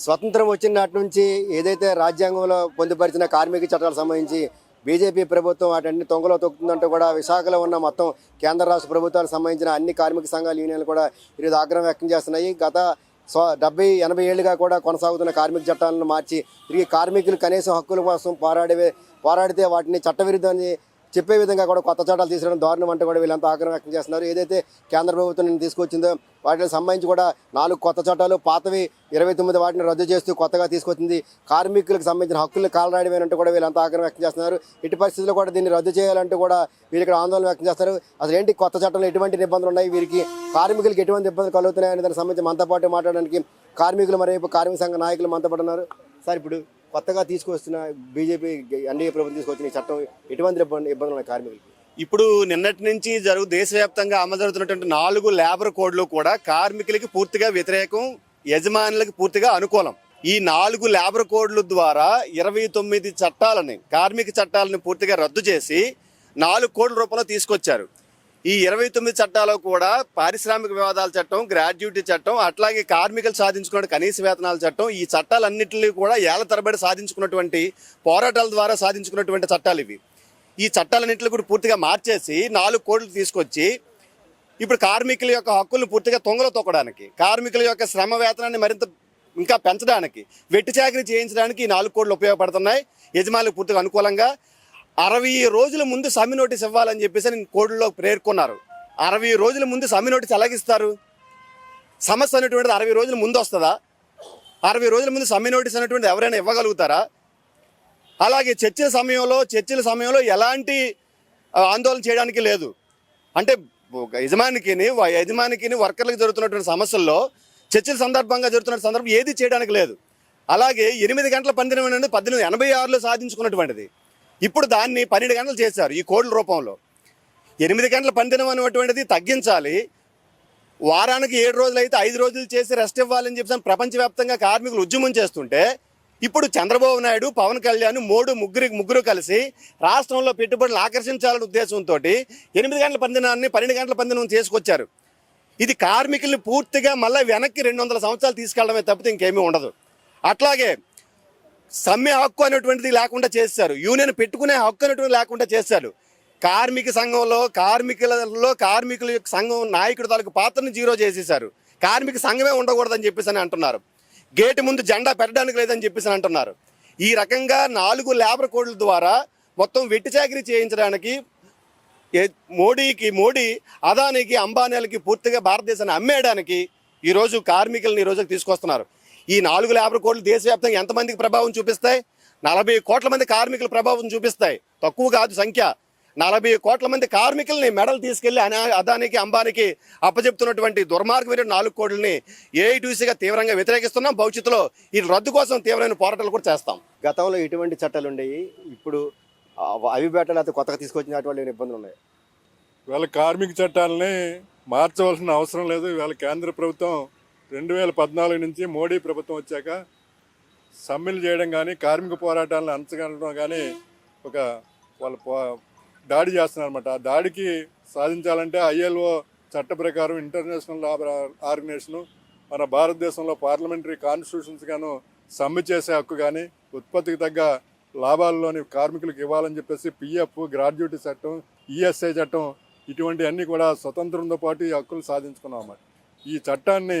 స్వతంత్రం వచ్చిన నాటి నుంచి ఏదైతే రాజ్యాంగంలో పొందుపరిచిన కార్మిక చట్టాలకు సంబంధించి బీజేపీ ప్రభుత్వం వాటన్ని తొంగలో తొక్కుతుందంటూ కూడా విశాఖలో ఉన్న మొత్తం కేంద్ర రాష్ట్ర ప్రభుత్వాలకు సంబంధించిన అన్ని కార్మిక సంఘాల యూనియన్లు కూడా ఈరోజు ఆగ్రహం వ్యక్తం చేస్తున్నాయి. గత సో డెబ్బై ఎనభై ఏళ్ళుగా కూడా కొనసాగుతున్న కార్మిక చట్టాలను మార్చి తిరిగి కార్మికులు కనీసం హక్కుల కోసం పోరాడే పోరాడితే వాటిని చట్టవిరుద్ధమని చెప్పే విధంగా కూడా కొత్త చట్టాలు తీసుకురావడం దారుణం అంటే కూడా వీళ్ళంతా ఆగ్రహం వ్యక్తం చేస్తున్నారు. ఏదైతే కేంద్ర ప్రభుత్వం నిన్న తీసుకొచ్చిందో వాటికి సంబంధించి కూడా నాలుగు కొత్త చట్టాలు పాతవి ఇరవై తొమ్మిది వాటిని రద్దు చేస్తూ కొత్తగా తీసుకొచ్చింది. కార్మికులకు సంబంధించిన హక్కులు కాలరాయడమేనంటూ కూడా వీళ్ళంతా ఆగ్రహం వ్యక్తం చేస్తున్నారు. ఇటు పరిస్థితుల్లో కూడా దీన్ని రద్దు చేయాలంటూ కూడా వీరు ఇక్కడ ఆందోళన వ్యక్తం చేస్తారు. అసలు ఏంటి కొత్త చట్టంలో ఎటువంటి నిబంధనలు ఉన్నాయి? వీరికి కార్మికులకు ఎటువంటి ఇబ్బందులు కలుగుతున్నాయని దానికి సంబంధించి మనతో పాటు మాట్లాడడానికి కార్మికులు మరియు కార్మిక సంఘ నాయకులు మనతో పాటు ఉన్నారు. సార్ ఇప్పుడు కొత్తగా తీసుకొస్తున్న బీజేపీ ఎన్డీఏ ప్రభుత్వం తీసుకొచ్చిన ఈ చట్టం ఎటువంటి ఇబ్బందులు ఉన్నాయి కార్మికులకి? ఇప్పుడు నిన్నటి నుంచి జరుగు దేశవ్యాప్తంగా అమలు జరుగుతున్నటువంటి నాలుగు లేబర్ కోడ్లు కూడా కార్మికులకి పూర్తిగా వ్యతిరేకం యజమానులకు పూర్తిగా అనుకూలం. ఈ నాలుగు లేబర్ కోడ్ల ద్వారా ఇరవై తొమ్మిది చట్టాలని కార్మిక చట్టాలను పూర్తిగా రద్దు చేసి నాలుగు కోడ్ల రూపంలో తీసుకొచ్చారు. ఈ ఇరవై తొమ్మిది చట్టాలు కూడా పారిశ్రామిక వివాదాల చట్టం గ్రాడ్యుటీ చట్టం అట్లాగే కార్మికులు సాధించుకున్న కనీస వేతనాల చట్టం ఈ చట్టాలన్నింటినీ కూడా ఏళ్ళ తరబడి సాధించుకున్నటువంటి పోరాటాల ద్వారా సాధించుకున్నటువంటి చట్టాలు ఇవి. ఈ చట్టాలన్నింటినీ కూడా పూర్తిగా మార్చేసి నాలుగు కోట్లు తీసుకొచ్చి ఇప్పుడు కార్మికుల యొక్క హక్కులను పూర్తిగా తొంగలో తొక్కడానికి కార్మికుల యొక్క శ్రమ వేతనాన్ని మరింత ఇంకా పెంచడానికి వెట్టి చాకరీ చేయించడానికి ఈ నాలుగు కోట్లు ఉపయోగపడుతున్నాయి. యజమానులకు పూర్తిగా అనుకూలంగా అరవై రోజుల ముందు సమ్మె నోటీస్ ఇవ్వాలని చెప్పేసి నేను కోర్టులో పేర్కొన్నారు. అరవై రోజుల ముందు సమ్మె నోటీస్ ఎలాగిస్తారు? సమస్య అనేటువంటిది అరవై రోజుల ముందు వస్తుందా? అరవై రోజుల ముందు సమ్మె నోటీస్ అనేటువంటిది ఎవరైనా ఇవ్వగలుగుతారా? అలాగే చర్చల సమయంలో చర్చల సమయంలో ఎలాంటి ఆందోళన చేయడానికి లేదు. అంటే యజమానికిని యజమానికిని వర్కర్లకు జరుగుతున్నటువంటి సమస్యల్లో చర్చల సందర్భంగా జరుగుతున్న సందర్భం ఏది చేయడానికి లేదు. అలాగే ఎనిమిది గంటల పందినం అనేది పద్దెనిమిది ఎనభై ఆరులో సాధించుకున్నటువంటిది. ఇప్పుడు దాన్ని పన్నెండు గంటలు చేశారు ఈ కోడ్ల రూపంలో. ఎనిమిది గంటల పందినం అనేటువంటిది తగ్గించాలి. వారానికి ఏడు రోజులు అయితే ఐదు రోజులు చేసి రెస్ట్ ఇవ్వాలని చెప్పి ప్రపంచవ్యాప్తంగా కార్మికులు ఉద్యమం చేస్తుంటే ఇప్పుడు చంద్రబాబు నాయుడు పవన్ కళ్యాణ్ మూడు ముగ్గురు ముగ్గురు కలిసి రాష్ట్రంలో పెట్టుబడులు ఆకర్షించాలనే ఉద్దేశంతో ఎనిమిది గంటల పందినాన్ని పన్నెండు గంటల పందినం తీసుకొచ్చారు ఇది కార్మికుల్ని పూర్తిగా మళ్ళీ వెనక్కి రెండు వందల సంవత్సరాలు తీసుకెళ్ళడమే తప్పితే ఇంకేమీ ఉండదు. అట్లాగే సమ్మె హక్కు అనేటువంటిది లేకుండా చేశారు యూనియన్ పెట్టుకునే హక్కు అనేటువంటిది లేకుండా చేశారు కార్మిక సంఘంలో కార్మికులలో కార్మికుల యొక్క సంఘం నాయకుడు తాలూకు పాత్రను జీరో చేసేశారు. కార్మిక సంఘమే ఉండకూడదని చెప్పేసి అని అంటున్నారు. గేటు ముందు జెండా పెట్టడానికి లేదని చెప్పేసి అని అంటున్నారు. ఈ రకంగా నాలుగు లేబర్ కోడ్ల ద్వారా మొత్తం వెట్టి చాకరీ చేయించడానికి మోడీకి మోడీ అదానికి అంబానీలకి పూర్తిగా భారతదేశాన్ని అమ్మేయడానికి ఈరోజు కార్మికులను ఈ తీసుకొస్తున్నారు. ఈ నాలుగు లేబర్ కోడ్లు దేశవ్యాప్తంగా ఎంతమందికి ప్రభావం చూపిస్తాయి? నలభై కోట్ల మంది కార్మికుల ప్రభావం చూపిస్తాయి. తక్కువ కాదు సంఖ్య. నలభై కోట్ల మంది కార్మికుల్ని మెడలు తీసుకెళ్ళి అనా- అదానికి అంబానికి అప్పచెప్తున్నటువంటి దుర్మార్గమైన నాలుగు కోడ్లని ఏఐటీసీగా తీవ్రంగా వ్యతిరేకిస్తున్నాం. భవిష్యత్తులో ఈ రద్దు కోసం తీవ్రమైన పోరాటాలు కూడా చేస్తాం. గతంలో ఎటువంటి చట్టాలు ఉండేవి. ఇప్పుడు అవి బెటర్ లేకపోతే కొత్తగా తీసుకొచ్చినటువంటి ఇబ్బందులు ఉన్నాయి? ఇవాళ కార్మిక చట్టాలని మార్చవలసిన అవసరం లేదు. ఇవాళ కేంద్ర ప్రభుత్వం రెండు వేల పద్నాలుగు నుంచి మోడీ ప్రభుత్వం వచ్చాక సమ్మెలు చేయడం కానీ కార్మిక పోరాటాలను అంచగలడం కానీ ఒక వాళ్ళ దాడి చేస్తున్నారన్నమాట. ఆ దాడికి సాధించాలంటే ఐఎల్ఓ చట్ట ప్రకారం ఇంటర్నేషనల్ లాబర్ ఆర్గనైజేషన్ మన భారతదేశంలో పార్లమెంటరీ కాన్స్టిట్యూషన్స్ గాను సమ్మె చేసే హక్కు కానీ ఉత్పత్తికి తగ్గ లాభాల్లోని కార్మికులకు ఇవ్వాలని చెప్పేసి పిఎఫ్ గ్రాడ్యుయేటీ చట్టం ఈఎస్ఐ చట్టం ఇటువంటివన్నీ కూడా స్వతంత్రంతో పాటు ఈ హక్కులు సాధించుకున్నాం అన్నమాట ఈ చట్టాన్ని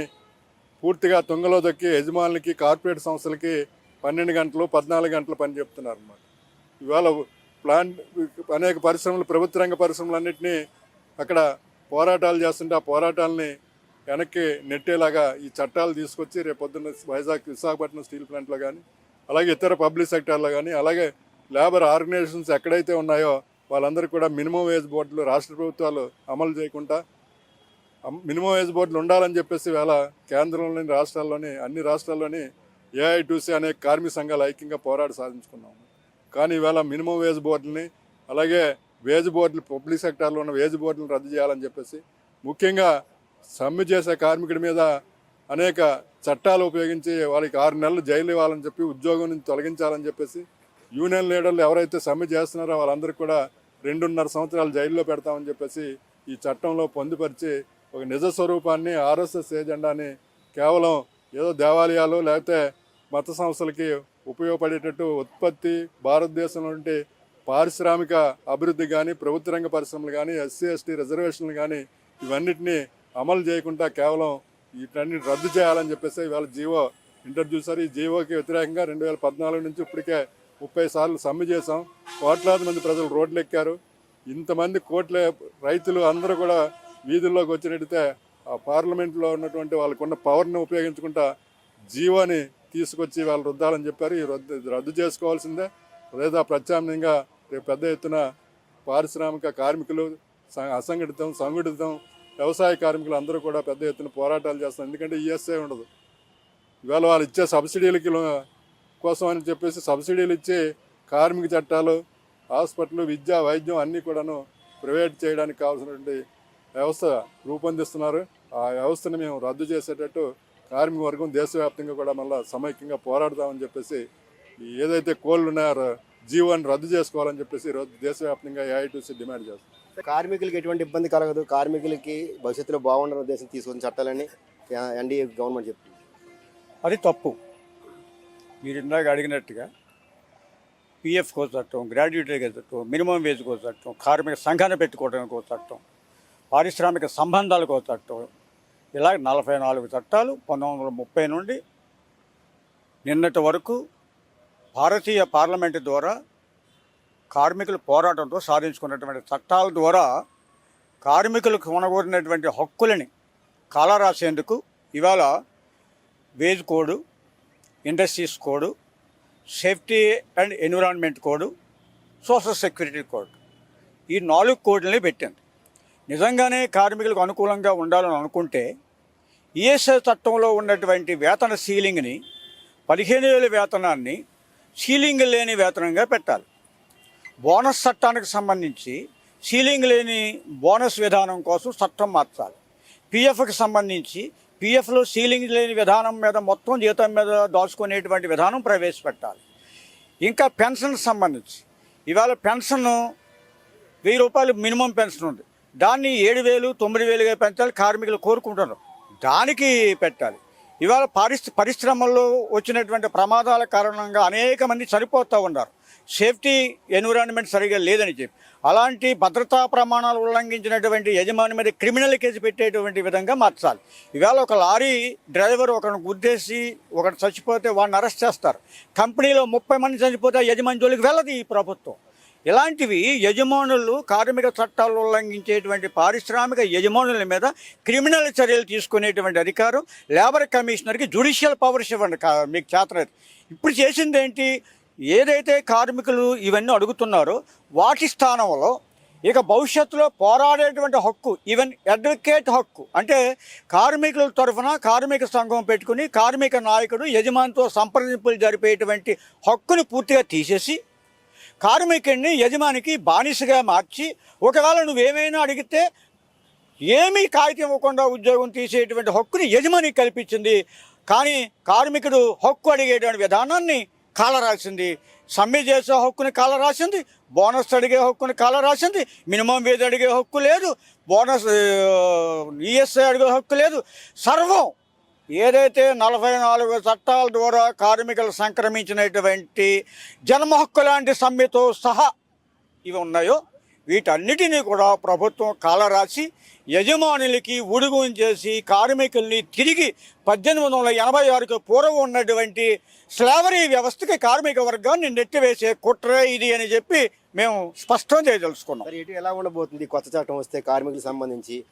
పూర్తిగా తుంగలో దొక్కి యజమానులకి కార్పొరేట్ సంస్థలకి పన్నెండు గంటలు పద్నాలుగు గంటలు పని చెప్తున్నారు అన్నమాట. ఇవాళ ప్లాంట్ అనేక పరిశ్రమలు ప్రభుత్వ రంగ పరిశ్రమలన్నింటినీ అక్కడ పోరాటాలు చేస్తుంటే ఆ పోరాటాలని వెనక్కి నెట్టేలాగా ఈ చట్టాలు తీసుకొచ్చి రేపు పొద్దున్న వైజాగ్ విశాఖపట్నం స్టీల్ ప్లాంట్లో కానీ అలాగే ఇతర పబ్లిక్ సెక్టార్లో కానీ అలాగే లేబర్ ఆర్గనైజేషన్స్ ఎక్కడైతే ఉన్నాయో వాళ్ళందరూ కూడా మినిమం వేజ్ బోర్డులు రాష్ట్ర ప్రభుత్వాలు అమలు చేయకుండా మినిమం వేజ్ బోర్డులు ఉండాలని చెప్పేసి వేళ కేంద్రంలోని రాష్ట్రాల్లోని అన్ని రాష్ట్రాల్లోని ఏఐటీసీ అనే కార్మిక సంఘాలు ఐక్యంగా పోరాడి సాధించుకున్నాము కానీ ఈవేళ మినిమం వేజ్ బోర్డుని అలాగే వేజ్ బోర్డులు పబ్లిక్ సెక్టార్లో ఉన్న వేజ్ బోర్డులను రద్దు చేయాలని చెప్పేసి ముఖ్యంగా సమ్మె చేసే కార్మికుడి మీద అనేక చట్టాలు ఉపయోగించి వాళ్ళకి ఆరు నెలలు జైలు ఇవ్వాలని చెప్పి ఉద్యోగం నుంచి తొలగించాలని చెప్పేసి యూనియన్ లీడర్లు ఎవరైతే సమ్మె చేస్తున్నారో వాళ్ళందరికీ కూడా రెండున్నర సంవత్సరాలు జైల్లో పెడతామని చెప్పేసి ఈ చట్టంలో పొందుపరిచి ఒక నిజ స్వరూపాన్ని ఆర్ఎస్ఎస్ ఏజెండాని కేవలం ఏదో దేవాలయాలు లేకపోతే మత సంస్థలకి ఉపయోగపడేటట్టు ఉత్పత్తి భారతదేశం నుండి పారిశ్రామిక అభివృద్ధి కానీ ప్రభుత్వ రంగ పరిశ్రమలు కానీ ఎస్సీ ఎస్టీ రిజర్వేషన్లు కానీ ఇవన్నిటిని అమలు చేయకుండా కేవలం వీటన్ని రద్దు చేయాలని చెప్పేసి ఇవాళ జీవో ఇంట్రడ్యూస్ ఈ జీవోకి వ్యతిరేకంగా రెండు వేల పద్నాలుగు నుంచి ఇప్పటికే ముప్పై సార్లు సమ్మె చేశాం. కోట్లాది మంది ప్రజలు రోడ్లు ఎక్కారు ఇంతమంది కోట్ల రైతులు అందరూ కూడా వీధుల్లోకి వచ్చినట్టయితే ఆ పార్లమెంట్లో ఉన్నటువంటి వాళ్ళకున్న పవర్ని ఉపయోగించుకుంటా జీవోని తీసుకొచ్చి వాళ్ళు రుద్దాలని చెప్పారు. ఈ రద్దు రద్దు చేసుకోవాల్సిందే. లేదా ప్రత్యామ్నాయంగా రేపు పెద్ద ఎత్తున పారిశ్రామిక కార్మికులు అసంఘటితం సంఘటితం వ్యవసాయ కార్మికులు అందరూ కూడా పెద్ద ఎత్తున పోరాటాలు చేస్తారు ఎందుకంటే ఈఎస్ఐ ఉండదు. ఇవాళ వాళ్ళు ఇచ్చే సబ్సిడీలకి కోసం అని చెప్పేసి సబ్సిడీలు ఇచ్చి కార్మిక చట్టాలు హాస్పిటల్ విద్య వైద్యం అన్నీ కూడాను ప్రైవేట్ చేయడానికి కావాల్సినటువంటి వ్యవస్థ రూపొందిస్తున్నారు. ఆ వ్యవస్థను మేము రద్దు చేసేటట్టు కార్మిక వర్గం దేశవ్యాప్తంగా కూడా మళ్ళీ సమైక్యంగా పోరాడదామని చెప్పేసి ఏదైతే కోళ్ళు ఉన్నాయో జీవోని రద్దు చేసుకోవాలని చెప్పేసి ఈరోజు దేశవ్యాప్తంగా ఏఐటీసీ డిమాండ్ చేస్తుంది కార్మికులకి ఎటువంటి ఇబ్బంది కలగదు. కార్మికులకి భవిష్యత్తులో బాగుండని ఉద్దేశం తీసుకుని చట్టాలని ఎన్డీఏ గవర్నమెంట్ చెప్తుంది. అది తప్పు. మీరు ఇందాక అడిగినట్టుగా పిఎఫ్ కో చట్టం గ్రాడ్యుయేటీ చట్టం మినిమం వేజ్ కో చట్టం కార్మిక సంఘాన్ని పెట్టుకోవడానికి ఒక చట్టం పారిశ్రామిక సంబంధాలకు చట్టం. ఇలా నలభై నాలుగు చట్టాలు పంతొమ్మిది వందల ముప్పై నుండి నిన్నటి వరకు భారతీయ పార్లమెంటు ద్వారా కార్మికుల పోరాటంతో సాధించుకున్నటువంటి చట్టాల ద్వారా కార్మికులకు కొనగూరినటువంటి హక్కులని కాలరాసేందుకు ఇవాళ wage code industries code safety and environment code social security code. ఈ నాలుగు కోడ్లని పెట్టింది. నిజంగానే కార్మికులకు అనుకూలంగా ఉండాలని అనుకుంటే ఈఎస్ఐ చట్టంలో ఉన్నటువంటి వేతన సీలింగ్ని పదిహేను వేల వేతనాన్ని సీలింగ్ లేని వేతనంగా పెట్టాలి. బోనస్ చట్టానికి సంబంధించి సీలింగ్ లేని బోనస్ విధానం కోసం చట్టం మార్చాలి. పిఎఫ్కి సంబంధించి పిఎఫ్లో సీలింగ్ లేని విధానం మీద మొత్తం జీతం మీద దాచుకునేటువంటి విధానం ప్రవేశపెట్టాలి. ఇంకా పెన్షన్ సంబంధించి. ఇవాళ పెన్షన్ వెయ్యి రూపాయలు మినిమం పెన్షన్ ఉంది. దాన్ని ఏడు వేలు తొమ్మిది వేలుగా పెంచాలి కార్మికులు కోరుకుంటున్నారు. దానికి పెట్టాలి. ఇవాళ పరిశ్ర పరిశ్రమల్లో వచ్చినటువంటి ప్రమాదాల కారణంగా అనేక మంది చనిపోతూ ఉన్నారు. సేఫ్టీ ఎన్విరాన్మెంట్ సరిగా లేదని చెప్పి. అలాంటి భద్రతా ప్రమాణాలు ఉల్లంఘించినటువంటి యజమాని మీద క్రిమినల్ కేసు పెట్టేటువంటి విధంగా మార్చాలి. ఇవాళ ఒక లారీ డ్రైవర్ ఒకరిని గుద్దేసి ఒకటి చచ్చిపోతే వాడిని అరెస్ట్ చేస్తారు. కంపెనీలో ముప్పై మంది చనిపోతే యజమాని జోలికి వెళ్ళదు ఈ ప్రభుత్వం. ఇలాంటివి యజమానులు కార్మిక చట్టాలు ఉల్లంఘించేటువంటి పారిశ్రామిక యజమానుల మీద క్రిమినల్ చర్యలు తీసుకునేటువంటి అధికారం లేబర్ కమిషనర్కి జుడిషియల్ పవర్స్ ఇవ్వండి. మీకు చేతనది. ఇప్పుడు చేసింది ఏంటి ఏదైతే కార్మికులు ఇవన్నీ అడుగుతున్నారో వాటి స్థానంలో ఇక భవిష్యత్తులో పోరాడేటువంటి హక్కు ఈవెన్ అడ్వకేట్ హక్కు అంటే కార్మికుల తరఫున కార్మిక సంఘం పెట్టుకుని కార్మిక నాయకుడు యజమానితో సంప్రదింపులు జరిపేటువంటి హక్కును పూర్తిగా తీసేసి కార్మికుడిని యజమానికి బానిసగా మార్చి ఒకవేళ నువ్వేమైనా అడిగితే ఏమీ కాగితం ఇవ్వకుండా ఉద్యోగం తీసేటువంటి హక్కుని యజమానికి కల్పించింది. కానీ కార్మికుడు హక్కు అడిగేటువంటి విధానాన్ని కాలరాసింది. సమ్మె చేసే హక్కుని కాలరాసింది. బోనస్ అడిగే హక్కుని కాలరాసింది. మినిమం వేది అడిగే హక్కు లేదు. బోనస్ ఈఎస్ఐ అడిగే హక్కు లేదు. సర్వం ఏదైతే నలభై నాలుగు చట్టాల ద్వారా కార్మికులు సంక్రమించినటువంటి జన్మ హక్కు లాంటి సమ్మెతో సహా ఇవి ఉన్నాయో వీటన్నిటినీ కూడా ప్రభుత్వం కాలరాసి యజమానులకి ఉడుగుని చేసి కార్మికుల్ని తిరిగి పద్దెనిమిది వందల ఎనభై ఆరుకు పూర్వం ఉన్నటువంటి స్లావరీ వ్యవస్థకి కార్మిక వర్గాన్ని నెట్టివేసే కుట్ర ఇది అని చెప్పి మేము స్పష్టం చేయదలుచుకున్నాం. ఎలా ఉండబోతుంది? కొత్త చట్టం వస్తే కార్మికులకు సంబంధించి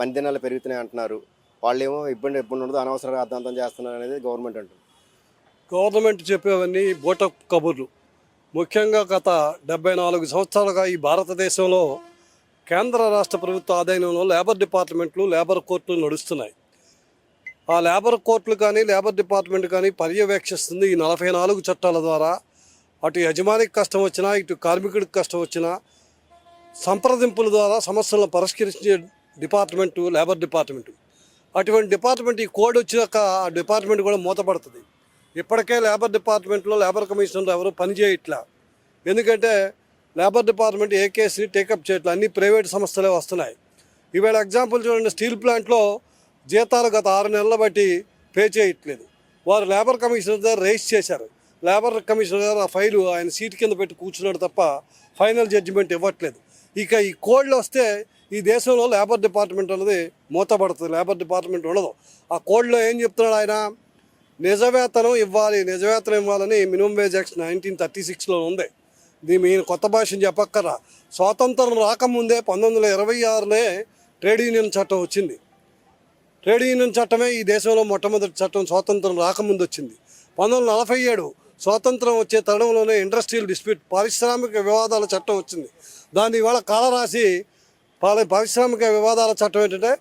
పని దినాలు పెరుగుతున్నాయి అంటున్నారు. వాళ్ళేమో ఇబ్బంది ఇబ్బంది ఉండదు అనవసరంగా అర్థాంతం చేస్తున్నారు అనేది గవర్నమెంట్ అంటుంది. గవర్నమెంట్ చెప్పేవన్నీ బోట కబుర్లు. ముఖ్యంగా గత డెబ్బై నాలుగు సంవత్సరాలుగా ఈ భారతదేశంలో కేంద్ర రాష్ట్ర ప్రభుత్వ ఆధీనంలో లేబర్ డిపార్ట్మెంట్లు లేబర్ కోర్టులు నడుస్తున్నాయి. ఆ లేబర్ కోర్టులు కానీ లేబర్ డిపార్ట్మెంట్ కానీ పర్యవేక్షిస్తుంది ఈ నలభై నాలుగు చట్టాల ద్వారా. అటు యజమానికి కష్టం వచ్చినా ఇటు కార్మికుడికి కష్టం వచ్చినా సంప్రదింపుల ద్వారా సమస్యలను పరిష్కరించే డిపార్ట్మెంటు లేబర్ డిపార్ట్మెంటు. అటువంటి డిపార్ట్మెంట్ ఈ కోడ్ వచ్చినాక ఆ డిపార్ట్మెంట్ కూడా మూతపడుతుంది. ఇప్పటికే లేబర్ డిపార్ట్మెంట్లో లేబర్ కమిషనర్ ఎవరు పనిచేయట్లా ఎందుకంటే లేబర్ డిపార్ట్మెంట్ ఏ కేసుని టేకప్ చేయట్లా. అన్ని ప్రైవేట్ సంస్థలే వస్తున్నాయి. ఈవేళ ఎగ్జాంపుల్ చూడండి స్టీల్ ప్లాంట్లో జీతాలు గత ఆరు నెలల బట్టి పే చేయట్లేదు. వారు లేబర్ కమిషనర్ దగ్గర రైస్ చేశారు. లేబర్ కమిషనర్ గారు ఆ ఫైలు ఆయన సీట్ కింద పెట్టి కూర్చున్నాడు తప్ప ఫైనల్ జడ్జిమెంట్ ఇవ్వట్లేదు. ఇక ఈ కోడ్లు వస్తే ఈ దేశంలో లేబర్ డిపార్ట్మెంట్ అనేది మూతపడుతుంది. లేబర్ డిపార్ట్మెంట్ ఉండదు. ఆ కోడ్లో ఏం చెప్తున్నాడు ఆయన? నిజవేతనం ఇవ్వాలి. నిజవేతనం ఇవ్వాలని minimum wage act nineteen thirty సిక్స్లో ఉంది. దీని మీరు కొత్త భాషను చెప్పక్కరా స్వాతంత్రం రాకముందే పంతొమ్మిది వందల ఇరవై ఆరులో ట్రేడ్ యూనియన్ చట్టం వచ్చింది. ట్రేడ్ యూనియన్ చట్టమే ఈ దేశంలో మొట్టమొదటి చట్టం స్వాతంత్రం రాకముందు వచ్చింది. పంతొమ్మిది వందల నలభై ఏడు స్వాతంత్రం వచ్చే తరుణంలోనే ఇండస్ట్రియల్ డిస్ప్యూట్ పారిశ్రామిక వివాదాల చట్టం వచ్చింది. దాన్ని ఇవాళ కాలరాసి పారిశ్రామిక వివాదాల చట్టం ఏంటంటే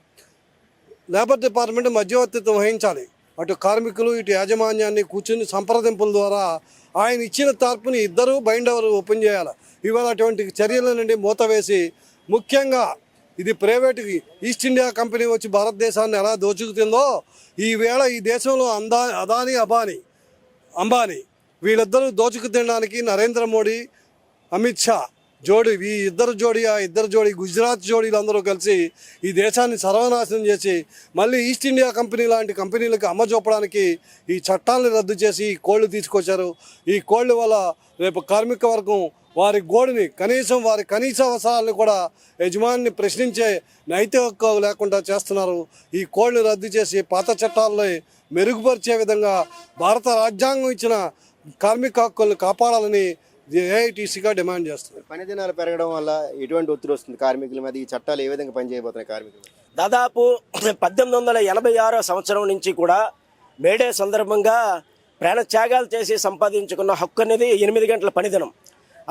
లేబర్ డిపార్ట్మెంట్ మధ్యవర్తిత్వం వహించాలి. అటు కార్మికులు ఇటు యాజమాన్యాన్ని కూర్చుని సంప్రదింపుల ద్వారా ఆయన ఇచ్చిన తార్పుని ఇద్దరు బైండ్ అవర్ ఓపెన్ చేయాలి. ఇవాళ అటువంటి చర్యల నుండి మూత వేసి ముఖ్యంగా ఇది ప్రైవేట్ ఈస్ట్ ఇండియా కంపెనీ వచ్చి భారతదేశాన్ని ఎలా దోచుకుతుందో ఈవేళ ఈ దేశంలో అందా అదాని అబానీ అంబానీ వీళ్ళిద్దరూ దోచుకు తినడానికి నరేంద్ర మోడీ అమిత్ షా జోడి ఈ ఇద్దరు జోడి ఆ ఇద్దరు జోడి గుజరాత్ జోడీలు అందరూ కలిసి ఈ దేశాన్ని సర్వనాశనం చేసి మళ్ళీ ఈస్ట్ ఇండియా కంపెనీ లాంటి కంపెనీలకు అమ్మజొప్పడానికి ఈ చట్టాలను రద్దు చేసి ఈ కోళ్ళు తీసుకొచ్చారు. ఈ కోళ్ళ వల్ల రేపు కార్మిక వర్గం వారి గోడుని కనీసం వారి కనీస అవసరాలను కూడా యజమానిని ప్రశ్నించే నైతిక హక్కు లేకుండా చేస్తున్నారు. ఈ కోళ్ళు రద్దు చేసి పాత చట్టాలని మెరుగుపరిచే విధంగా భారత రాజ్యాంగం ఇచ్చిన కార్మిక హక్కులను కాపాడాలని ఏఐటీసీగా డిమాండ్ చేస్తున్నారు పని దినాలు పెరగడం వల్ల ఎటువంటి ఒత్తిడి వస్తుంది? కార్మికుల మీద ఈ చట్టాలు ఏ విధంగా పనిచేయబోతున్నాయి కార్మికులు? దాదాపు పద్దెనిమిది వందల ఎనభై ఆరో సంవత్సరం నుంచి కూడా మేడే సందర్భంగా ప్రాణత్యాగాలు చేసి సంపాదించుకున్న హక్కు అనేది ఎనిమిది గంటల పనిదినం.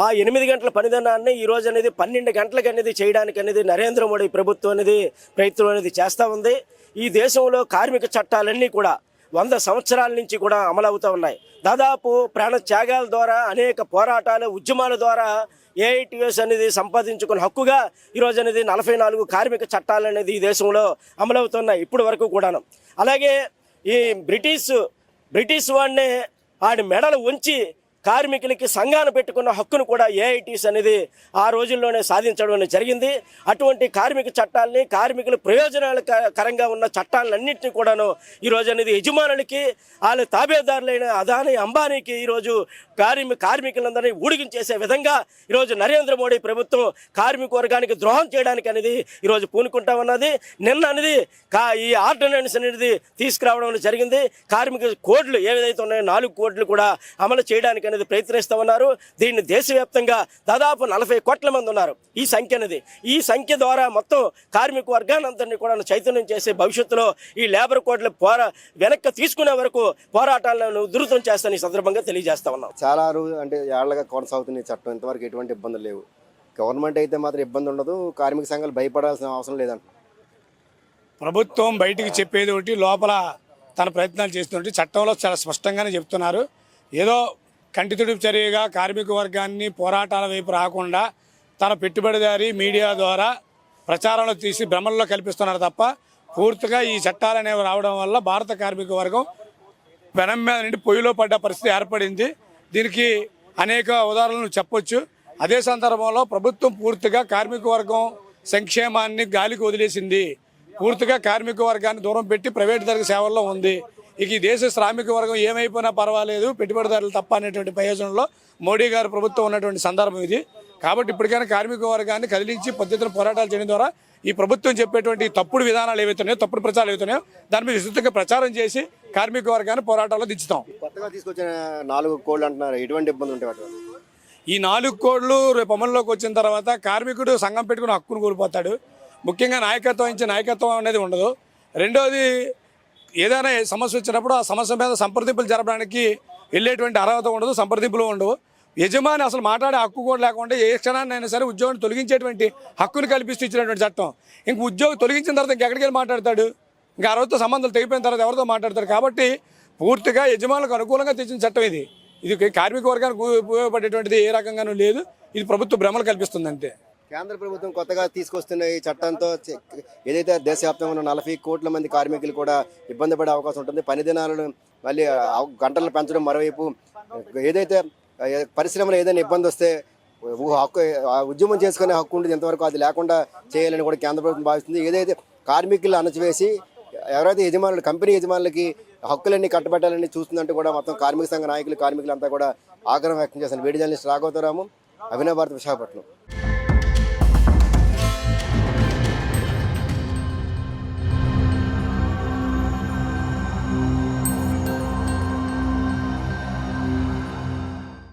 ఆ ఎనిమిది గంటల పనిదినాన్ని ఈ రోజు అనేది పన్నెండు గంటలకు అనేది చేయడానికి అనేది నరేంద్ర మోడీ ప్రభుత్వం అనేది ప్రయత్నం అనేది చేస్తూ ఉంది. ఈ దేశంలో కార్మిక చట్టాలన్నీ కూడా వంద సంవత్సరాల నుంచి కూడా అమలవుతూ ఉన్నాయి. దాదాపు ప్రాణ త్యాగాల ద్వారా అనేక పోరాటాలు ఉద్యమాల ద్వారా ఏఐటిఎస్ అనేది సంపాదించుకున్న హక్కుగా ఈరోజు అనేది నలభై నాలుగు కార్మిక చట్టాలు అనేది ఈ దేశంలో అమలవుతున్నాయి ఇప్పటి వరకు కూడాను. అలాగే ఈ బ్రిటిష్ బ్రిటిష్ వాడిని ఆడి మెడలు ఉంచి కార్మికులకి సంఘాన్ని పెట్టుకున్న హక్కును కూడా ఏఐటీస్ అనేది ఆ రోజుల్లోనే సాధించడం అనేది జరిగింది. అటువంటి కార్మిక చట్టాలని కార్మికుల ప్రయోజనాలకరంగా ఉన్న చట్టాలన్నింటినీ కూడాను ఈరోజు అనేది యజమానులకి వాళ్ళ తాబేదారులైన అదాని అంబానీకి ఈరోజు కార్మి కార్మికులందరినీ ఊడిగించేసే విధంగా ఈరోజు నరేంద్ర మోడీ ప్రభుత్వం కార్మిక వర్గానికి ద్రోహం చేయడానికి అనేది ఈరోజు పూనుకుంటా ఉన్నది. నిన్న అనేది కా ఈ ఆర్డినెన్స్ అనేది తీసుకురావడం జరిగింది. కార్మిక కోడ్లు ఏవైతే ఉన్నాయో నాలుగు కోడ్లు కూడా అమలు చేయడానికి అనేది ప్రయత్నిస్తూ ఉన్నారు దీన్ని దేశవ్యాప్తంగా దాదాపు నలభై కోట్ల మంది ఉన్నారు ఈ సంఖ్య అనేది ఈ సంఖ్య ద్వారా మొత్తం కార్మిక వర్గానందరినీ కూడా చైతన్యం చేసే భవిష్యత్తులో ఈ లేబర్ కోడ్ల పోరా వెనక్కి తీసుకునే వరకు పోరాటాలను ఉధృతం చేస్తాను ఈ సందర్భంగా తెలియజేస్తా ఉన్నాం. చాలా రోజు అంటే ఏళ్ళగా కొనసాగుతుంది ఈ చట్టం ఇంతవరకు ఎటువంటి ఇబ్బందులు లేవు. గవర్నమెంట్ అయితే మాత్రం ఇబ్బంది ఉండదు కార్మిక సంఘాలు భయపడాల్సిన అవసరం లేదంట. ప్రభుత్వం బయటికి చెప్పేది ఒకటి లోపల తన ప్రయత్నాలు చేస్తుంటే చట్టంలో చాలా స్పష్టంగానే చెప్తున్నారు. ఏదో కంటితుడి చర్యగా కార్మిక వర్గాన్ని పోరాటాల వైపు రాకుండా తన పెట్టుబడిదారి మీడియా ద్వారా ప్రచారంలో తీసి భ్రమల్లో కల్పిస్తున్నారు తప్ప పూర్తిగా ఈ చట్టాలు అనేవి రావడం వల్ల భారత కార్మిక వర్గం పెనం మీద నుండి పొయ్యిలో పడ్డ పరిస్థితి ఏర్పడింది. దీనికి అనేక ఉదాహరణలు చెప్పొచ్చు. అదే సందర్భంలో ప్రభుత్వం పూర్తిగా కార్మిక వర్గం సంక్షేమాన్ని గాలికి వదిలేసింది. పూర్తిగా కార్మిక వర్గాన్ని దూరం పెట్టి ప్రైవేట్ తరగతి సేవల్లో ఉంది. ఇక ఈ దేశ శ్రామిక వర్గం ఏమైపోయినా పర్వాలేదు పెట్టుబడిదారులు తప్ప అనేటువంటి ప్రయోజనంలో మోడీ గారి ప్రభుత్వం ఉన్నటువంటి సందర్భం ఇది. కాబట్టి ఇప్పటికైనా కార్మిక వర్గాన్ని కదిలించి పద్ధతిన పోరాటాలు చేయడం ద్వారా ఈ ప్రభుత్వం చెప్పేటువంటి తప్పుడు విధానాలు ఏవైతున్నాయో తప్పుడు ప్రచారాలు ఏవైతున్నాయో దాని మీద విస్తృతంగా ప్రచారం చేసి కార్మిక వర్గాన్ని పోరాటాల్లో దించుతాం. కొత్తగా తీసుకొచ్చిన నాలుగు కోళ్ళు అంటున్నారు ఎటువంటి ఇబ్బంది ఉంటాయి? ఈ నాలుగు కోడ్లు రేపు అమల్లోకి వచ్చిన తర్వాత కార్మికుడు సంఘం పెట్టుకుని హక్కును కోల్పోతాడు. ముఖ్యంగా నాయకత్వం ఇచ్చే నాయకత్వం అనేది ఉండదు. రెండోది ఏదైనా సమస్య వచ్చినప్పుడు ఆ సమస్య మీద సంప్రదింపులు జరపడానికి వెళ్ళేటువంటి అర్హత ఉండదు సంప్రదింపులు ఉండవు. యజమాని అసలు మాట్లాడే హక్కు కూడా లేకుండా ఏ క్షణాన్ని అయినా సరే ఉద్యోగాన్ని తొలగించేటువంటి హక్కును కల్పిస్తూ ఇచ్చినటువంటి చట్టం. ఇంక ఉద్యోగం తొలగించిన తర్వాత ఇంకెక్కడికి వెళ్ళి మాట్లాడతాడు? ఇంకా అరవతో సంబంధాలు తెగిపోయిన తర్వాత ఎవరితో మాట్లాడతారు కాబట్టి పూర్తిగా యజమానులకు అనుకూలంగా తెచ్చిన చట్టం ఇది. ఇది కార్మిక వర్గానికి ఉపయోగపడేటువంటిది ఏ రకంగానూ లేదు. ఇది ప్రభుత్వ భ్రమలు కల్పిస్తుంది అంతే. కేంద్ర ప్రభుత్వం కొత్తగా తీసుకొస్తున్న ఈ చట్టంతో చె- ఏదైతే దేశవ్యాప్తంగా ఉన్న నలభై కోట్ల మంది కార్మికులు కూడా ఇబ్బంది పడే అవకాశం ఉంటుంది. పని దినాలను మళ్ళీ గంటలు పెంచడం మరోవైపు ఏదైతే పరిశ్రమలో ఏదైనా ఇబ్బంది వస్తే హక్కు ఆ ఉద్యమం చేసుకునే హక్కు ఉంటుంది. ఎంతవరకు అది లేకుండా చేయాలని కూడా కేంద్ర ప్రభుత్వం భావిస్తుంది. ఏదైతే కార్మికులు అణచివేసి ఎవరైతే యజమానులు కంపెనీ యజమానులకి హక్కులన్నీ కట్టబెట్టాలని చూస్తుందంటూ కూడా మొత్తం కార్మిక సంఘ నాయకులు కార్మికులంతా కూడా ఆగ్రహం వ్యక్తం చేశారు వేడి జర్నలిస్ట్ రాఘవతరాము అభినవ భారత విశాఖపట్నం.